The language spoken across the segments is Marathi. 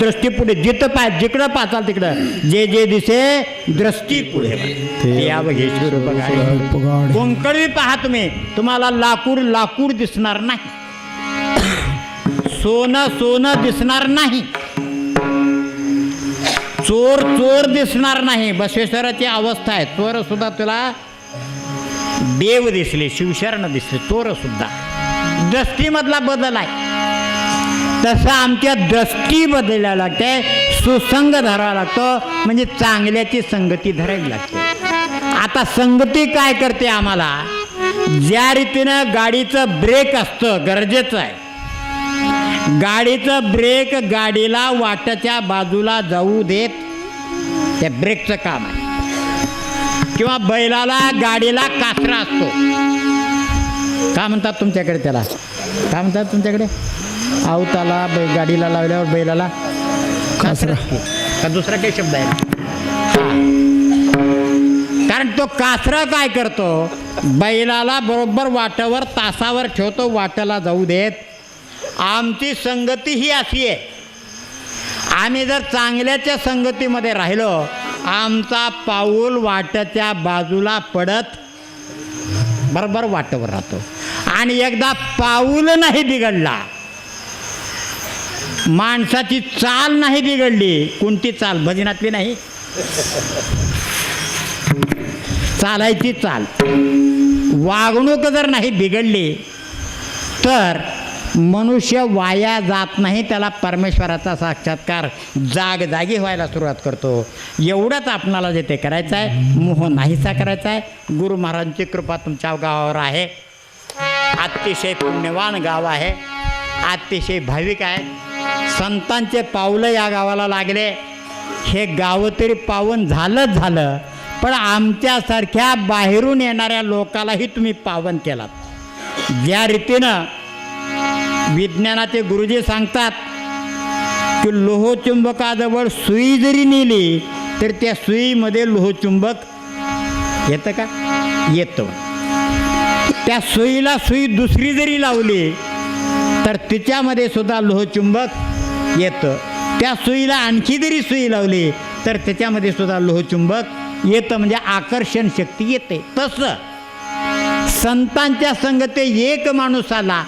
दृष्टी पुढे जिथं पाय जिकडं पाचाल तिकडं. जे जे दिसे दृष्टी पुढे या बघेश्वर कोंकणी पहा तुम्ही. तुम्हाला लाकूड लाकूड दिसणार नाही. सोनं सोनं दिसणार नाही. चोर चोर दिसणार नाही. बसवेश्वराची अवस्था आहे. चोर सुद्धा तुला देव दिसले शिवशरण दिसले चोर सुद्धा. दृष्टीमधला बदल आहे. तसं आमच्या दृष्टी बदलायला लागते सुसंग धरावा लागतो म्हणजे चांगल्याची संगती धरावी लागते. आता संगती काय करते आम्हाला? ज्या रीतीनं गाडीचं ब्रेक असतं गरजेचं आहे. गाडीचं ब्रेक गाडीला वाटाच्या बाजूला जाऊ देत ते ब्रेकचं काम आहे. किंवा बैलाला गाडीला कासरा असतो. का म्हणतात तुमच्याकडे त्याला? काय म्हणतात तुमच्याकडे? आवताला बै गाडीला लावल्यावर बैलाला कासरा. का दुसरा काही शब्द आहे? कारण तो कासरा काय करतो? बैलाला बरोबर वाटावर तासावर ठेवतो वाटाला जाऊ देत. आमची संगती ही अशी आहे. आम्ही जर चांगल्याच्या संगतीमध्ये राहिलो आमचा पाऊल वाट्याच्या बाजूला पडत बरोबर वाटवर राहतो. आणि एकदा पाऊल नाही बिघडला माणसाची चाल नाही बिघडली. कोणती चाल? भजनातली नाही. चालायची चाल. वागणूक जर नाही बिघडली तर मनुष्य वाया जात नाही त्याला परमेश्वराचा साक्षात्कार जाग जागी व्हायला सुरुवात करतो. एवढंच आपणाला जे ते करायचं आहे मोह नाहीसा करायचा आहे. गुरु महाराजांची कृपा तुमच्या गावावर आहे. अतिशय पुण्यवान गाव आहे. अतिशय भाविक आहे. संतांचे पावलं या गावाला लागले. हे गाव तरी पावन झालंच झालं पण आमच्यासारख्या बाहेरून येणाऱ्या लोकालाही तुम्ही पावन केलात. ज्या रीतीनं विज्ञानाचे गुरुजी सांगतात की लोहचुंबकाजवळ सुई जरी नेली तर त्या सुईमध्ये लोहचुंबक येतं का? येतं. त्या सुईला सुई दुसरी जरी लावली तर तिच्यामध्ये सुद्धा लोहचुंबक येतं. त्या सुईला आणखी जरी सुई लावली तर त्याच्यामध्ये सुद्धा लोहचुंबक येतं. म्हणजे आकर्षण शक्ती येते. तसं संतांच्या संगते एक माणूस आला.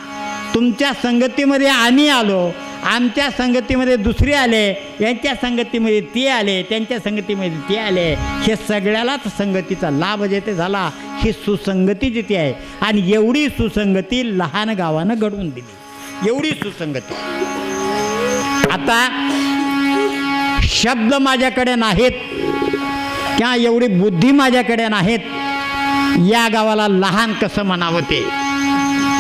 तुमच्या संगतीमध्ये आम्ही आलो. आमच्या संगतीमध्ये दुसरे आले. यांच्या संगतीमध्ये ते आले. त्यांच्या संगतीमध्ये ते आले. हे सगळ्यालाच संगतीचा लाभ जेथे झाला ही सुसंगती जिथे आहे. आणि एवढी सुसंगती लहान गावानं घडवून दिली. एवढी सुसंगती आता शब्द माझ्याकडे नाहीत किंवा एवढी बुद्धी माझ्याकडे नाहीत या गावाला लहान कसं म्हणावं ते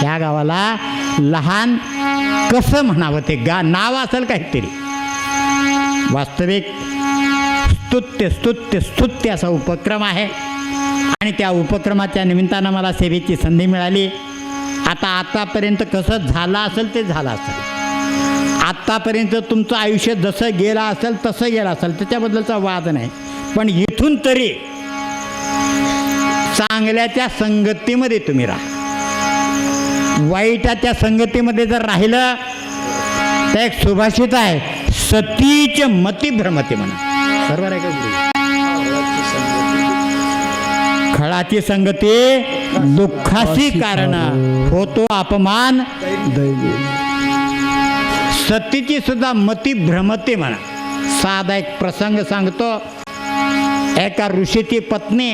या गावाला लहान कसं म्हणावं ते गा नाव असेल काहीतरी. वास्तविक स्तुत्य स्तुत्य स्तुत्य असा उपक्रम आहे. आणि त्या उपक्रमाच्या निमित्तानं मला सेवेची संधी मिळाली. आता आतापर्यंत कसं झालं असेल ते झालं असेल. आत्तापर्यंत तुमचं आयुष्य जसं गेलं असेल तसं गेलं असेल त्याच्याबद्दलचा वाद नाही. पण इथून तरी चांगल्याच्या संगतीमध्ये तुम्ही राहा. वाईटाच्या संगतीमध्ये जर राहिलं तर एक सुभाषित आहे सतीच मती भ्रमती म्हणा. बरोबर आहे का खळाची संगती दुःखाची कारण. होतो अपमान. सतीची सुद्धा मती भ्रमते म्हणा. साधा एक प्रसंग सांगतो. एका ऋषीची पत्नी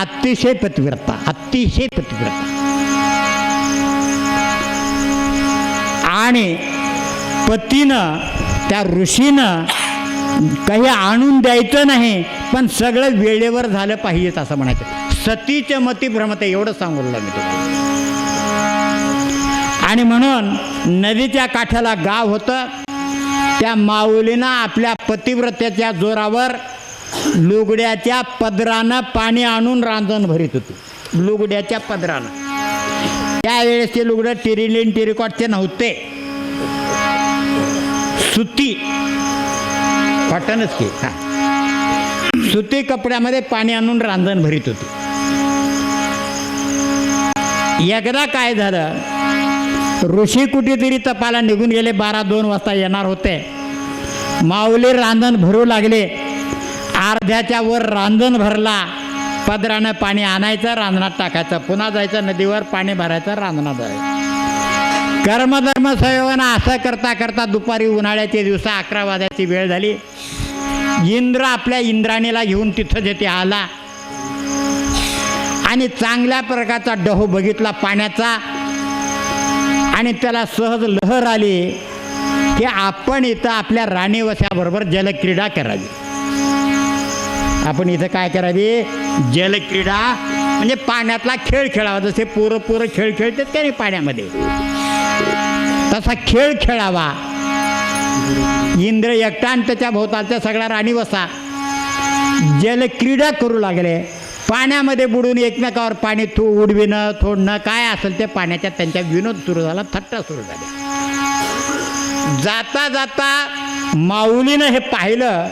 अतिशय पतिव्रता अतिशय पतिव्रता. आणि पतीनं त्या ऋषीनं काही आणून द्यायचं नाही पण सगळं वेळेवर झालं पाहिजेत असं म्हणायचं. सतीच्या मती भ्रमते एवढं सांगितलं मी तुम्हाला. आणि म्हणून नदीच्या काठाला गाव होतं. त्या माऊलीनं आपल्या पतिव्रतेच्या जोरावर लुगड्याच्या पदरानं पाणी आणून रांजण भरीत होती. लुगड्याच्या पदरानं. त्यावेळेस ते लुगडं टिरिलिन टिरिकॉटचे नव्हते. सुती. कॉटनच की हां. सुती कपड्यामध्ये पाणी आणून रांधण भरीत होती. एकदा काय झालं? ऋषी कुठेतरी तपाला निघून गेले बारा दोन वाजता येणार होते. माऊली रांधण भरू लागले. अर्ध्याच्या वर रांधण भरला. पदरानं पाणी आणायचं रांधणात टाकायचं. पुन्हा जायचं नदीवर पाणी भरायचं रांधणात जायचं. कर्मधर्म संयोगानं असं करता करता दुपारी उन्हाळ्याचे दिवसा अकरा वाजायची वेळ झाली. इंद्र आपल्या इंद्राणीला घेऊन तिथं जेथे आला. आणि चांगल्या प्रकारचा डहो बघितला पाण्याचा. आणि त्याला सहज लहर आली की आपण इथं आपल्या राणीवशाबरोबर जलक्रीडा करावी. आपण इथं काय करावी? जलक्रीडा म्हणजे पाण्यातला खेळ खेळावा. जसे पोरं पोरं खेळ खेळतात का नाही पाण्यामध्ये? तसा खेळ खेळावा. इंद्र एकटा आणि त्याच्या भोवतालच्या सगळ्या राणी वसा जलक्रीडा करू लागले. पाण्यामध्ये बुडून एकमेकावर पाणी थो उडविणं थोडणं काय असेल ते पाण्याच्या त्यांच्या विनोद सुरू झाला थट्टा सुरू झाली. जाता जाता माऊलीनं हे पाहिलं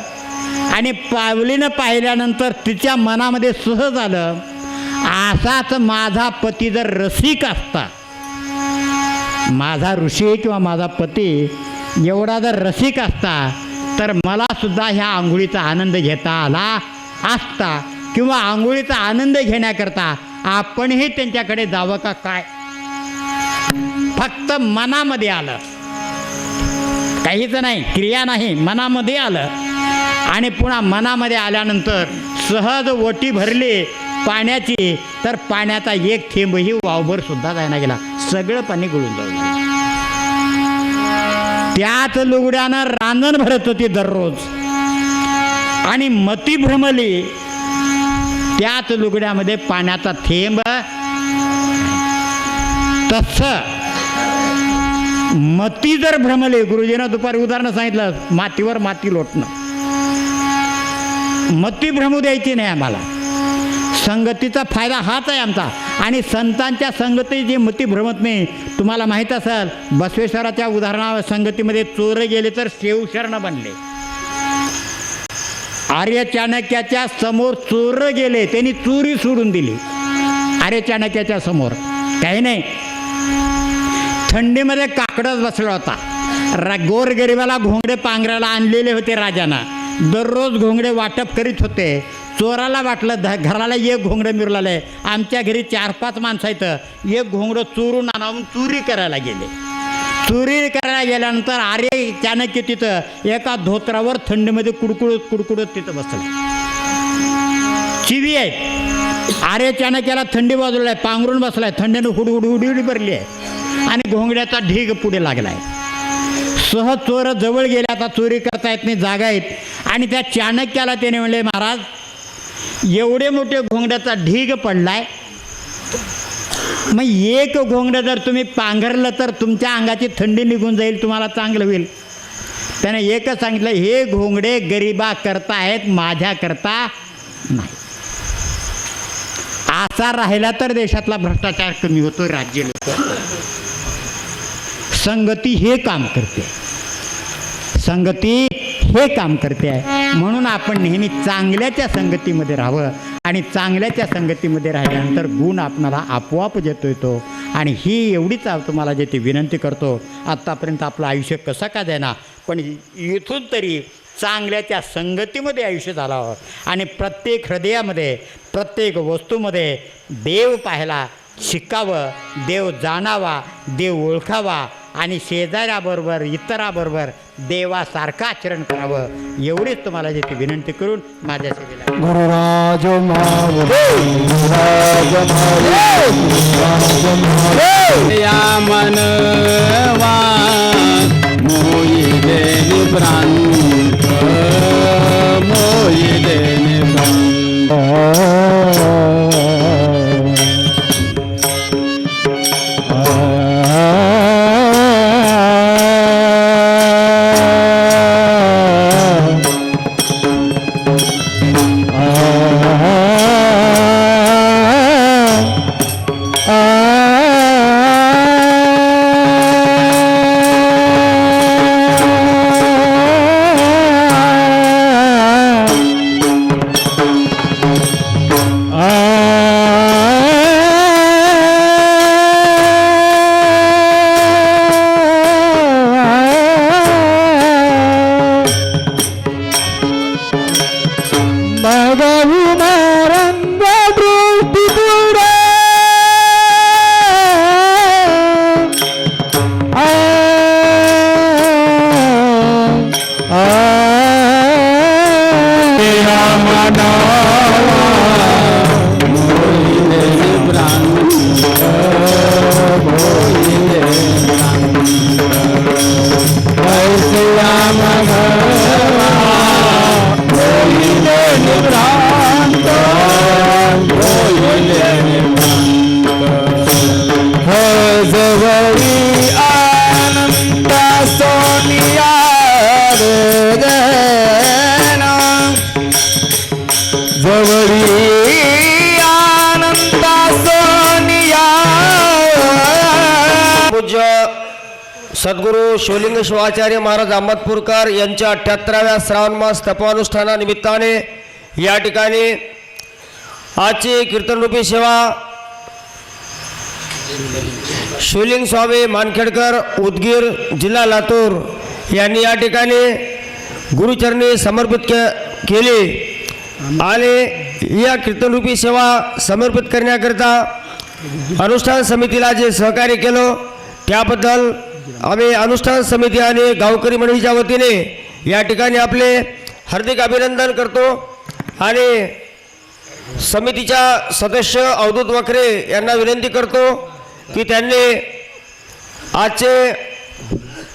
आणि पावलीनं पाहिल्यानंतर तिच्या मनामध्ये सहज आलं असाच माझा पती जर रसिक असता माझा ऋषी किंवा माझा पती एवढा जर रसिक असता तर मला सुद्धा ह्या आंघोळीचा आनंद घेता आला असता किंवा आंघोळीचा आनंद घेण्याकरता आपणही त्यांच्याकडे जावं का काय? फक्त मनामध्ये आलं. काहीच नाही क्रिया नाही मनामध्ये आलं. आणि पुन्हा मनामध्ये आल्यानंतर सहज ओटी भरली पाण्याची तर पाण्याचा एक थेंबही वावभर सुद्धा जायला गेला. सगळं पाणी गळून जाऊ त्याच लुगड्यानं रांजण भरत होती दररोज. आणि मती भ्रमली त्याच लुगड्यामध्ये पाण्याचा थेंब. तस मती जर भ्रमली गुरुजीनं दुपारी उदाहरणं सांगितलं मातीवर माती लोटणं. मती भ्रमू द्यायची नाही आम्हाला. संगतीचा फायदा हाच आहे आमचा. आणि संतांच्या संगती जी मती भ्रमत नाही तुम्हाला माहीत असेल बसवेश्वराच्या उदाहरणा संगतीमध्ये चोर गेले तर शेवशरण बनले. आर्य चाणक्याच्या समोर चोर गेले त्यांनी चोरी सोडून दिली. आर्य चाणक्याच्या समोर. काही नाही. थंडीमध्ये काकडच बसला होता. रा गोरगरिबाला घोंगडे पांघरायला आणलेले होते राजानं. दररोज घोंगडे वाटप करीत होते. चोराला वाटलं ध घराला एक घोंगडं मिरलेलं आहे. आमच्या घरी चार पाच माणसं आहेत. एक घोंगडं चोरून आणावून चोरी करायला गेले. चोरी करायला गेल्यानंतर आर्य चाणक्य तिथं. एका धोत्रावर थंडीमध्ये कुडकुडत कुडकुडत तिथं बसलं. चिवी आहे. आर्य चाणक्याला थंडी बाजूला आहे. पांघरून बसलाय थंडीनं हुड हुड हुडी हुडी भरली आहे. आणि घोंगड्याचा ढीग पुढे लागलाय सहज चोर जवळ गेले. आता चोरी करता येत नाही जागा आहेत. आणि त्या चाणक्याला त्याने म्हणले महाराज एवढे मोठे घोंगड्याचा ढीग पडलाय. मग एक घोंगडं जर तुम्ही पांघरलं तर तुमच्या अंगाची थंडी निघून जाईल तुम्हाला चांगलं होईल. त्याने एकच सांगितलं हे घोंगडे गरिबा करता आहेत माझ्या करता नाही. असा राहिला तर देशातला भ्रष्टाचार कमी होतो राज्य लोक संगती हे काम करते. संगती हे काम करते आहे. म्हणून आपण नेहमी चांगल्याच्या संगतीमध्ये राहावं. आणि चांगल्याच्या संगतीमध्ये राहिल्यानंतर गुण आपणाला आपोआप देतो येतो आणि ही एवढीच तुम्हाला जे ती विनंती करतो आत्तापर्यंत आपलं आयुष्य कसं का देना पण इथून तरी चांगल्याच्या संगतीमध्ये आयुष्य झालं आणि प्रत्येक हृदयामध्ये प्रत्येक वस्तूमध्ये देव पाहायला शिकावं देव जाणावा देव ओळखावा आणि शेजाऱ्याबरोबर इतराबरोबर देवासारखं आचरण करावं. एवढीच तुम्हाला जे ती विनंती करून माझ्या सेवेला Mother Woman. जवळी आनंदा सोनिया. पूज्य सद्गुरू शिवलिंग शिवाचार्य महाराज अहमदपूरकर यांच्या अठ्याहत्तराव्या श्रावणमास तपोनुष्ठानानिमित्ताने या ठिकाणी आजची कीर्तनरूपी सेवा शिवलिंग स्वामी मानखेडकर उदगीर जिल्हा लातूर यांनी या ठिकाणी गुरुचरणी समर्पित के केली. आणि या कीर्तनरूपी सेवा समर्पित करण्याकरिता अनुष्ठान समितीला जे सहकार्य केलं त्याबद्दल आम्ही अनुष्ठान समिती आणि गावकरी मंडळीच्या वतीने या ठिकाणी आपले हार्दिक अभिनंदन करतो. आणि समितीच्या सदस्य अवधूत वखरे यांना विनंती करतो की त्यांनी आजचे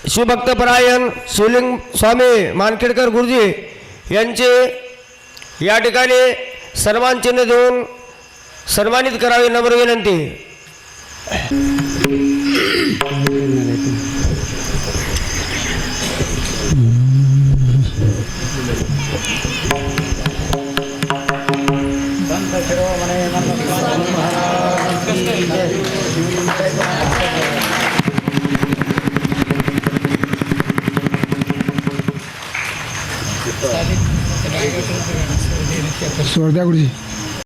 शिवभक्तपरायण शिवलिंग स्वामी मानखेडकर गुरुजी यांचे या ठिकाणी सन्मानचिन्ह देऊन सन्मानित करावे नम्र विनंती. स्वर्ध्या गुरुजी.